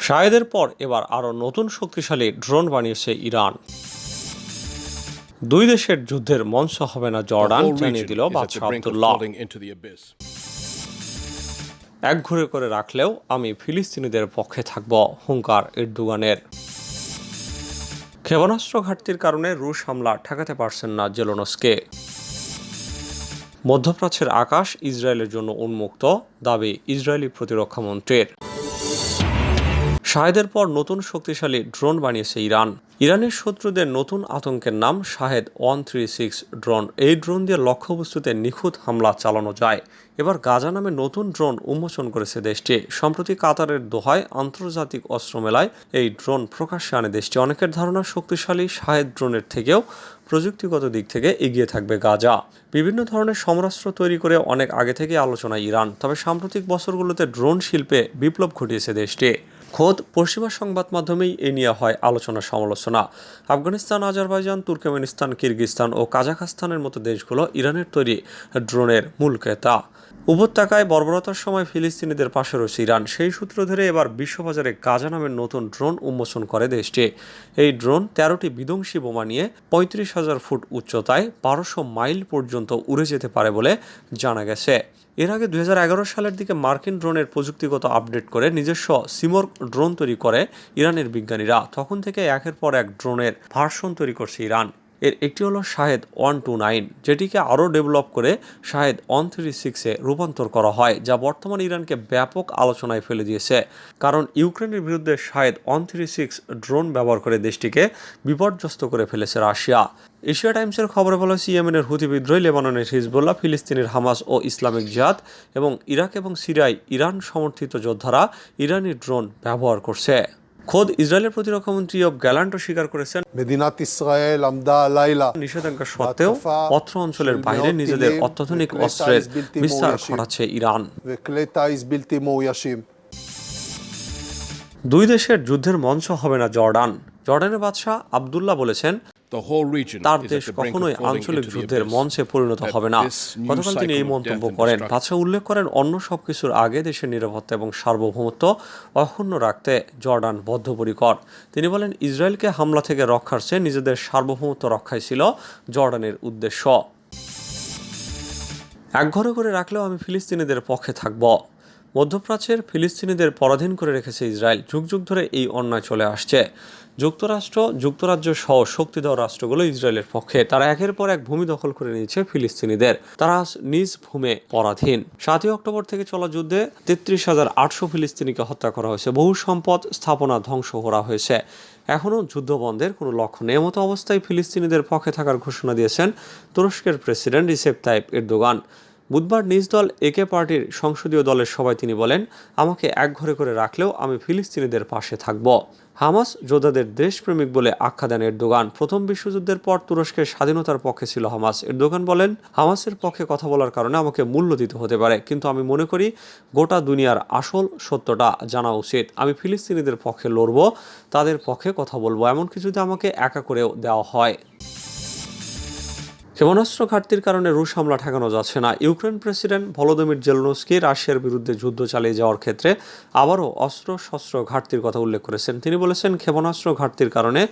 শাহেদের পর এবার আরও নতুন শক্তিশালী ড্রোন বানিয়েছে ইরান। দুই দেশের যুদ্ধের মঞ্চ হবে না জর্ডান জানিয়ে দিল বাদশাহ আবদুল্লাহ. এক ঘুরে করে রাখলেও আমি ফিলিস্তিনিদের পক্ষে থাকব হুঙ্কার এরদোগানের। ক্ষেপণাস্ত্র ঘাটতির কারণে রুশ হামলা ঠেকাতে পারছেন না জেলোনসকে। মধ্যপ্রাচ্যের আকাশ ইসরায়েলের জন্য উন্মুক্ত দাবি ইসরায়েলি প্রতিরক্ষা মন্ত্রীর। শাহেদের পর নতুন শক্তিশালী ড্রোন বানিয়েছে ইরান। ইরানের শত্রুদের নতুন আতঙ্কের নাম Shahed one three six drone. এই ড্রোন দিয়ে লক্ষ্যবস্তুতে নিখুঁত হামলা চালানো যায়। এবার গাজা নামে নতুন ড্রোন উন্মোচন করেছে দেশটি। সম্প্রতি কাতারের দোহায় আন্তর্জাতিক অস্ত্র মেলায় এই ড্রোন প্রকাশ্যে আনে দেশটি। অনেকের ধারণা, শক্তিশালী শাহেদ ড্রোনের থেকেও প্রযুক্তিগত দিক থেকে এগিয়ে থাকবে গাজা। বিভিন্ন ধরনের সমরাস্ত্র তৈরি করে অনেক আগে থেকে আলোচনায় ইরান। তবে সাম্প্রতিক বছরগুলোতে ড্রোন শিল্পে বিপ্লব ঘটিয়েছে দেশটি। খোদ পশ্চিমা সংবাদ মাধ্যমেই এ নিয়ে হয় আলোচনা সমালোচনা। আফগানিস্তান, আজারবাইজান, তুর্কমেনিস্তান, কিরগিস্তান ও কাজাখস্তানের মতো দেশগুলো ইরানের তৈরি ড্রোনের মূল ক্রেতা। উপত্যকায় বর্বরতার সময় ফিলিস্তিনিদের পাশে রয়েছে ইরান। সেই সূত্র ধরে এবার বিশ্ববাজারে গাজা নামের নতুন ড্রোন উন্মোচন করে দেশটি। এই ড্রোন তেরোটি বিধ্বংসী বোমা নিয়ে পঁয়ত্রিশ হাজার ফুট উচ্চতায় বারোশো মাইল পর্যন্ত উড়ে যেতে পারে বলে জানা গেছে। এর আগে দুই হাজার এগারো সালের দিকে মার্কিন ড্রোনের প্রযুক্তিগত আপডেট করে নিজস্ব সিমোর ড্রোন তৈরি করে ইরানের বিজ্ঞানীরা। তখন থেকে একের পর এক ড্রোনের ভার্সন তৈরি করছে ইরান। এর একটি হলো শাহেদ ওয়ান টু নাইন, যেটিকে আরও ডেভেলপ করে শাহেদ ওয়ান থ্রি সিক্সে রূপান্তর করা হয়, যা বর্তমান ইরানকে ব্যাপক আলোচনায় ফেলে দিয়েছে। কারণ ইউক্রেনের বিরুদ্ধে Shahed one three six drone ব্যবহার করে দেশটিকে বিপর্যস্ত করে ফেলেছে রাশিয়া। এশিয়া টাইমসের খবরে বলা হয়েছে, ইয়েমেনের হুতি বিদ্রোহী লেবাননের হিজবুল্লাহ, ফিলিস্তিনের হামাস ও ইসলামিক জিহাদ এবং ইরাক এবং সিরিয়ায় ইরান সমর্থিত যোদ্ধারা ইরানি ড্রোন ব্যবহার করছে। খোদ ইসরায়েলের প্রতিরক্ষা মন্ত্রী অব গ্যালান্টও স্বীকার করেছেন। মেদিনাত ইসরায়েল আমদা আলাইলা নিষেধাজ্ঞা সত্ত্বেও অত্র অঞ্চলের বাইরে নিজেদের অত্যাধুনিক অস্ত্রের বিস্তার ঘটাচ্ছে ইরান। দুই দেশের যুদ্ধের মঞ্চ হবে না জর্ডান। জর্ডানের বাদশাহ আবদুল্লাহ বলেছেন তার দেশ কখনোই আঞ্চলিক যুদ্ধের মঞ্চে পরিণত হবে না। গতকাল তিনি এই মন্তব্য করেন। বাদশাহ উল্লেখ করেন অন্য সবকিছুর আগে দেশের নিরাপত্তা এবং সার্বভৌমত্ব অক্ষুণ্ণ রাখতে জর্ডান বদ্ধপরিকর। তিনি বলেন ইসরায়েলকে হামলা থেকে রক্ষার চেয়ে নিজেদের সার্বভৌমত্ব রক্ষাই ছিল জর্ডানের উদ্দেশ্য। একঘরে করে রাখলেও আমি ফিলিস্তিনিদের পক্ষে থাকব। মধ্যপ্রাচ্যের ফিলিস্তিনিদের পরাধীন করে রেখেছে ইসরায়েল। যুগ যুগ ধরে এই অন্যায় চলে আসছে। যুক্তরাষ্ট্র, যুক্তরাজ্য সহ শক্তিধর রাষ্ট্রগুলো ইসরায়েলের পক্ষে। তারা একের পর এক ভূমি দখল করে নিয়েছে ফিলিস্তিনিদের। তারা নিজ ভূমে পরাধীন। সাতই অক্টোবর থেকে চলা যুদ্ধে তেত্রিশ হাজার আটশো ফিলিস্তিনিকে হত্যা করা হয়েছে। বহু সম্পদ স্থাপনা ধ্বংস করা হয়েছে। এখনও যুদ্ধ বন্ধের কোনো লক্ষ্য নেই। এমতো অবস্থায় ফিলিস্তিনিদের পক্ষে থাকার ঘোষণা দিয়েছেন তুরস্কের প্রেসিডেন্ট রিসেপ তাইপ এরদোগান। বুধবার নিজ দল একে পার্টির সংসদীয় দলের সভায় তিনি বলেন, আমাকে এক ঘরে করে রাখলেও আমি ফিলিস্তিনিদের পাশে থাকব। হামাস যোদ্ধাদের দেশপ্রেমিক বলে আখ্যা দেন এরদোগান। প্রথম বিশ্বযুদ্ধের পর তুরস্কের স্বাধীনতার পক্ষে ছিল হামাস। এরদোগান বলেন, হামাসের পক্ষে কথা বলার কারণে আমাকে মূল্য দিতে হতে পারে, কিন্তু আমি মনে করি গোটা দুনিয়ার আসল সত্যটা জানা উচিত। আমি ফিলিস্তিনিদের পক্ষে লড়ব, তাদের পক্ষে কথা বলব। এমনকি যদি আমাকে একা করেও দেওয়া হয়। ক্ষেপণাস্ত্র ঘাটতির কারণে রুশ হামলা ঠেকানো যাচ্ছে না। ইউক্রেন প্রেসিডেন্ট ভলোদিমির জেলনস্কি রাশিয়ার বিরুদ্ধে যুদ্ধ চালিয়ে যাওয়ার ক্ষেত্রে আবারও অস্ত্র শস্ত্র ঘাটতির কথা উল্লেখ করেছেন। তিনি বলেছেন, ক্ষেপণাস্ত্র ঘাটতির কারণে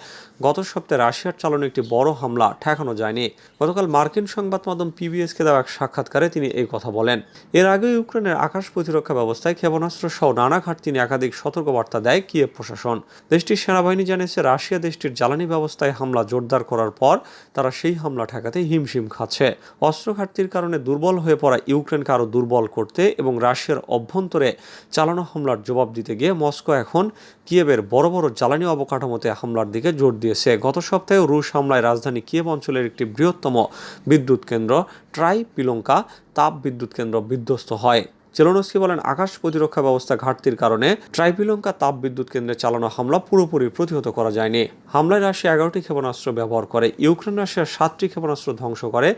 গত সপ্তাহে রাশিয়ার চালানো একটি বড় হামলা ঠেকানো যায়নি। গতকাল মার্কিন সংবাদ মাধ্যম পিবিএসকে দেওয়া এক সাক্ষাৎকারে তিনি এই কথা বলেন। এর আগে ইউক্রেনের আকাশ প্রতিরক্ষা ব্যবস্থায় ক্ষেপণাস্ত্র সহ নানা ঘাটতি নিয়ে একাধিক সতর্কবার্তা দেয় কিয়েভ প্রশাসন। দেশটির সেনাবাহিনী জানিয়েছে, রাশিয়া দেশটির জ্বালানি ব্যবস্থায় হামলা জোরদার করার পর তারা সেই হামলা ঠেকাতে হিমশিম খাচ্ছে। অস্ত্র ঘাটতির কারণে দুর্বল হয়ে পড়া ইউক্রেনকে আরও দুর্বল করতে এবং রাশিয়ার অভ্যন্তরে চালানো হামলার জবাব দিতে গিয়ে মস্কো এখন কিয়েবের বড় বড় জ্বালানি অবকাঠামোতে হামলার দিকে জোর দিয়েছে। গত সপ্তাহে রুশ হামলায় রাজধানী কিয়েব অঞ্চলের একটি বৃহত্তম বিদ্যুৎ কেন্দ্র ট্রাই পিলঙ্কা তাপ বিদ্যুৎ কেন্দ্র বিধ্বস্ত হয়। চেলনস্কি বলেন, আকাশ প্রতিরক্ষা ব্যবস্থা ঘাটতির কারণে ট্রাইপিলঙ্কা তাপ বিদ্যুৎ কেন্দ্রে চালানো হামলা পুরোপুরি প্রতিহত করা যায়নি। হামলায় রাশিয়া এগারোটি ক্ষেপণাস্ত্র ব্যবহার করে, ইউক্রেন রাশিয়ার সাতটি ক্ষেপণাস্ত্র ধ্বংস করে,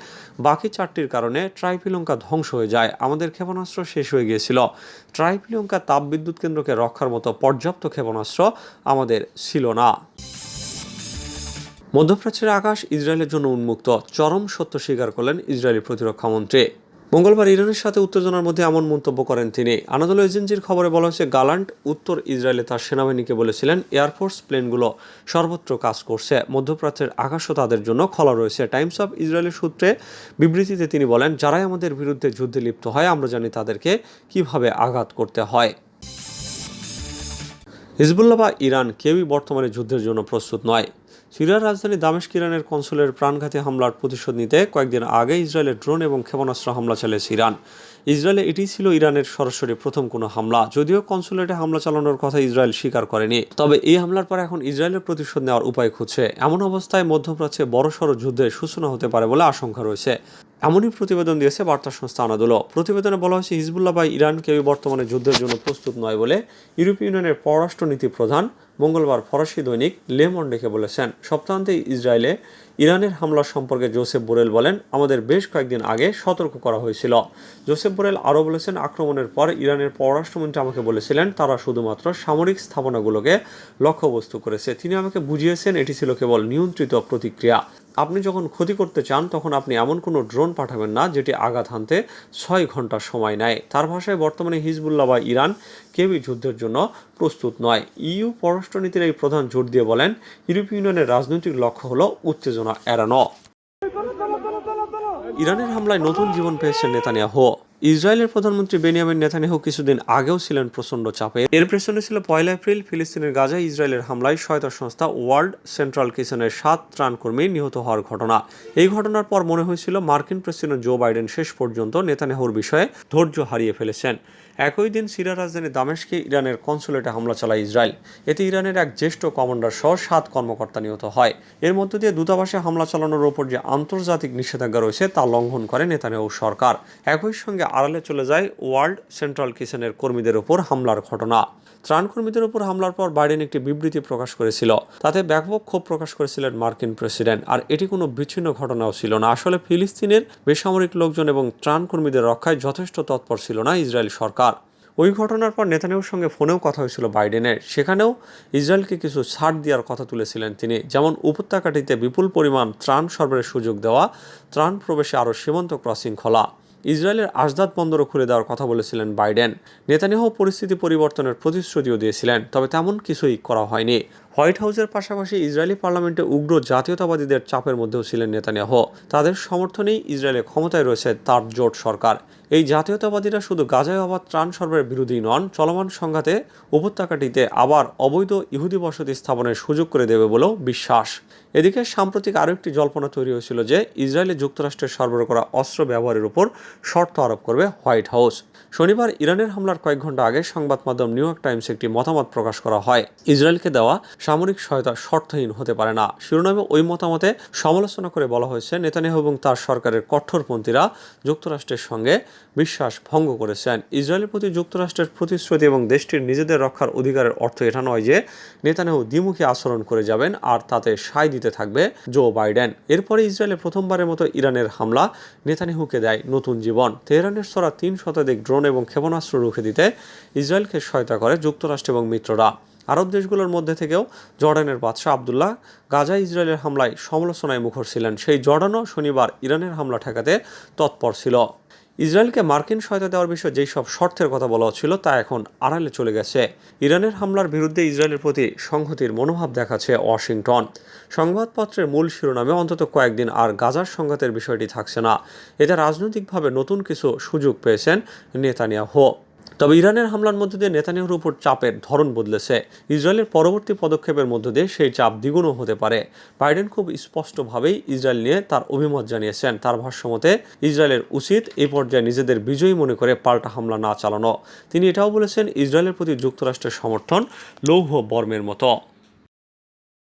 বাকি চারটির কারণে ট্রাইপিলঙ্কা ধ্বংস হয়ে যায়। আমাদের ক্ষেপণাস্ত্র শেষ হয়ে গিয়েছিল। ট্রাইপিলঙ্কা তাপ বিদ্যুৎ কেন্দ্রকে রক্ষার মতো পর্যাপ্ত ক্ষেপণাস্ত্র আমাদের ছিল না। মধ্যপ্রাচ্যের আকাশ ইসরায়েলের জন্য উন্মুক্ত, চরম সত্য স্বীকার করলেন ইসরায়েলি প্রতিরক্ষা মন্ত্রী। মঙ্গলবার ইরানের সাথে উত্তেজনার মধ্যে এমন মন্তব্য করেন তিনি। আনাদোল এজেন্সির খবরে বলা হয়েছে, গালান্ট উত্তর ইসরায়েলে তার সেনাবাহিনীকে বলেছিলেন এয়ারফোর্স প্লেনগুলো সর্বত্র কাজ করছে। মধ্যপ্রাচ্যের আকাশও তাদের জন্য খোলা রয়েছে। টাইমস অফ ইসরায়েলের সূত্রে বিবৃতিতে তিনি বলেন, যারাই আমাদের বিরুদ্ধে যুদ্ধে লিপ্ত হয়, আমরা জানি তাদেরকে কীভাবে আঘাত করতে হয়। হিজবুল্লাহ বা ইরান কেউই বর্তমানে যুদ্ধের জন্য প্রস্তুত নয়। সিরিয়ার রাজধানী দামেশ ইরানের কনসুলের প্রাণঘাতী হামলার প্রতিশোধ নিতে কয়েকদিন আগে ইসরায়েলের ড্রোন এবং ক্ষেপণাস্ত্র হামলা চালিয়েছে ইরান। ইসরায়েলে এটি ছিল ইরানের সরাসরি প্রথম কোনো হামলা, যদিও কনসুলেটে হামলা চালানোর কথা ইসরায়েল স্বীকার করেনি। তবে এই হামলার পর এখন ইসরায়েলের প্রতিশোধ নেওয়ার উপায় খুঁজছে। এমন অবস্থায় মধ্যপ্রাচ্যে বড়সড় যুদ্ধের সূচনা হতে পারে বলে আশঙ্কা রয়েছে। এমনই প্রতিবেদন দিয়েছে বার্তা সংস্থা আনাদুলো। প্রতিবেদনে বলা হয়েছে, হিজবুল্লাহ বা ইরান কেউই বর্তমানে যুদ্ধের জন্য প্রস্তুত নয় বলে ইউরোপীয় ইউনিয়নের পররাষ্ট্রনীতি প্রধান মঙ্গলবার ফরাসি দৈনিক লেমন্ডেকে বলেছেন। সপ্তাহান্তে ইসরায়েলে ইরানের হামলা সম্পর্কে জোসেফ বোরেল বলেন, আমাদের বেশ কয়েকদিন আগে সতর্ক করা হয়েছিল। জোসেফ বোরেল আরও বলেছেন, আক্রমণের পর ইরানের পররাষ্ট্রমন্ত্রী আমাকে বলেছিলেন, তারা শুধুমাত্র সামরিক স্থাপনাগুলোকে লক্ষ্যবস্তু করেছে। তিনি আমাকে বুঝিয়েছেন, এটি ছিল কেবল নিয়ন্ত্রিত প্রতিক্রিয়া। আপনি যখন ক্ষতি করতে চান, তখন আপনি এমন কোনো ড্রোন পাঠাবেন না, যেটি আঘাত হানতে ছয় ঘণ্টা সময় নেয়। তার ভাষায়, বর্তমানে হিজবুল্লাহ বা ইরান কেউই যুদ্ধের জন্য প্রস্তুত নয়। ইউ পররাষ্ট্রনীতির এই প্রধান জোর দিয়ে বলেন, ইউরোপীয় ইউনিয়নের রাজনৈতিক লক্ষ্য হল উত্তেজনা এড়ানো। ইরানের হামলায় নতুন জীবন পেয়েছেন নেতানিয়াহু। ইসরায়েলের প্রধানমন্ত্রী বেনিয়ামিন নেতানিয়াহু কিছুদিন আগেও ছিলেন প্রচণ্ড চাপে। এর পেছনে ছিল পয়লা এপ্রিল, ফিলিস্তিনের গাজায় ইসরায়েলের হামলায় সহায়তা সংস্থা ওয়ার্ল্ড সেন্ট্রাল কিচেনের সাত ত্রাণকর্মী নিহত হওয়ার ঘটনা। এই ঘটনার পর মনে হয়েছিল মার্কিন প্রেসিডেন্ট জো বাইডেন শেষ পর্যন্ত নেতানিয়াহুর বিষয়ে ধৈর্য হারিয়ে ফেলেছেন। একই দিন সিরিয়ার রাজধানী দামেশকে ইরানের কনসুলেটে হামলা চালায় ইসরায়েল। এতে ইরানের এক জ্যেষ্ঠ কমান্ডার সহ সাত কর্মকর্তা নিহত হয়। এর মধ্য দিয়ে দূতাবাসে হামলা চালানোর ওপর যে আন্তর্জাতিক নিষেধাজ্ঞা রয়েছে তা লঙ্ঘন করে নেতানিয়াহু সরকার। একই সঙ্গে আড়ালে চলে যায় ওয়ার্ল্ড সেন্ট্রাল কিচেনের কর্মীদের ওপর হামলার ঘটনা। ত্রাণকর্মীদের উপর হামলার পর বাইডেন একটি বিবৃতি প্রকাশ করেছিল। তাতে ব্যাপক ক্ষোভ প্রকাশ করেছিলেন মার্কিন প্রেসিডেন্ট। আর এটি কোনো বিচ্ছিন্ন ঘটনাও ছিল না। আসলে ফিলিস্তিনের বেসামরিক লোকজন এবং ত্রাণকর্মীদের রক্ষায় যথেষ্ট তৎপর ছিল না ইসরায়েল সরকার। ওই ঘটনার পর নেতানিয়াহুর সঙ্গে ফোনেও কথা হয়েছিল বাইডেনের। সেখানেও ইসরায়েলকে কিছু ছাড় দেওয়ার কথা তুলেছিলেন তিনি। যেমন, উপত্যকাটিতে বিপুল পরিমাণ ত্রাণ সরবরাহের সুযোগ দেওয়া, ত্রাণ প্রবেশে আরও সীমান্ত ক্রসিং খোলা। ইসরায়েলের আজদাদ বন্দরও খুলে দেওয়ার কথা বলেছিলেন বাইডেন। নেতানিয়াহু পরিস্থিতি পরিবর্তনের প্রতিশ্রুতিও দিয়েছিলেন, তবে তেমন কিছুই করা হয়নি। হোয়াইট হাউসের পাশাপাশি ইসরায়েলি পার্লামেন্টে উগ্র জাতীয়তাবাদীদের চাপের মধ্যেও ছিলেন নেতানিয়াহু। তাদের সমর্থনেই ইসরায়েলের ক্ষমতায় রয়েছে তার জোট সরকার। এই জাতীয়তাবাদীরা শুধু গাজায় অবাধ ত্রাণ সরবরাহের বিরোধী নন, চলমান সংঘাতে উপত্যকাটিতে আবার অবৈধ ইহুদি বসতি স্থাপনের সুযোগ করে দেবে বলেও বিশ্বাস। এদিকে সাম্প্রতিক আরও একটি জল্পনা তৈরি হয়েছিল যে ইসরায়েলে যুক্তরাষ্ট্রের সরবরাহ করা অস্ত্র ব্যবহারের উপর শর্ত আরোপ করবে হোয়াইট হাউস। শনিবার ইরানের হামলার কয়েক ঘণ্টা আগে সংবাদ মাধ্যম নিউ ইয়র্ক টাইমস একটি মতামত প্রকাশ করা হয়। ইসরায়েলকে দেওয়া সামরিক সহায়তা শর্তহীন হতে পারে না। শিরোনামে ওই মতামতে সমালোচনা করে বলা হয়েছে, নেতানিয়াহু এবং তার সরকারের কঠোরপন্থীরা যুক্তরাষ্ট্রের সঙ্গে বিশ্বাস ভঙ্গ করেছেন। ইসরায়েলের প্রতি যুক্তরাষ্ট্রের প্রতিশ্রুতি এবং দেশটির নিজেদের রক্ষার অধিকারের অর্থ এটা নয় যে নেতানিয়াহু দ্বিমুখী আচরণ করে যাবেন আর তাতে সায় দিতে থাকবে জো বাইডেন। এরপরে ইসরায়েলে প্রথমবারের মতো ইরানের হামলা নেতানিয়াহুকে দেয় নতুন জীবন। তেহরানের সরা তিন শতাধিক ড্রোন এবং ক্ষেপণাস্ত্র রুখে দিতে ইসরায়েলকে সহায়তা করে যুক্তরাষ্ট্র এবং মিত্ররা। আরব দেশগুলোর মধ্যে থেকেও জর্ডানের বাদশাহ আবদুল্লাহ গাজা ইসরায়েলের হামলায় সমালোচনায় মুখর ছিলেন। সেই জর্ডানও শনিবার ইরানের হামলা ঠেকাতে তৎপর ছিল। ইসরায়েলকে মার্কিন সহায়তা দেওয়ার বিষয়ে যেই সব শর্তের কথা বলা হচ্ছিল তা এখন আড়ালে চলে গেছে। ইরানের হামলার বিরুদ্ধে ইসরায়েলের প্রতি সংহতির মনোভাব দেখাচ্ছে ওয়াশিংটন। সংবাদপত্রের মূল শিরোনামে অন্তত কয়েকদিন আর গাজার সংঘাতের বিষয়টি থাকছে না। এতে রাজনৈতিকভাবে নতুন কিছু সুযোগ পেয়েছেন নেতানিয়াহু। তবে ইরানের হামলার মধ্যে দিয়ে নেতানিয়াহুর উপর চাপের ধরন বদলেছে। ইসরায়েলের পরবর্তী পদক্ষেপের মধ্য দিয়ে সেই চাপ দ্বিগুণও হতে পারে। বাইডেন খুব স্পষ্টভাবেই ইসরায়েল নিয়ে তার অভিমত জানিয়েছেন। তার ভাষ্যমতে, ইসরায়েলের উচিত এই পর্যায়ে নিজেদের বিজয়ী মনে করে পাল্টা হামলা না চালানো। তিনি এটাও বলেছেন, ইসরায়েলের প্রতি যুক্তরাষ্ট্রের সমর্থন লৌহ বর্মের মতো।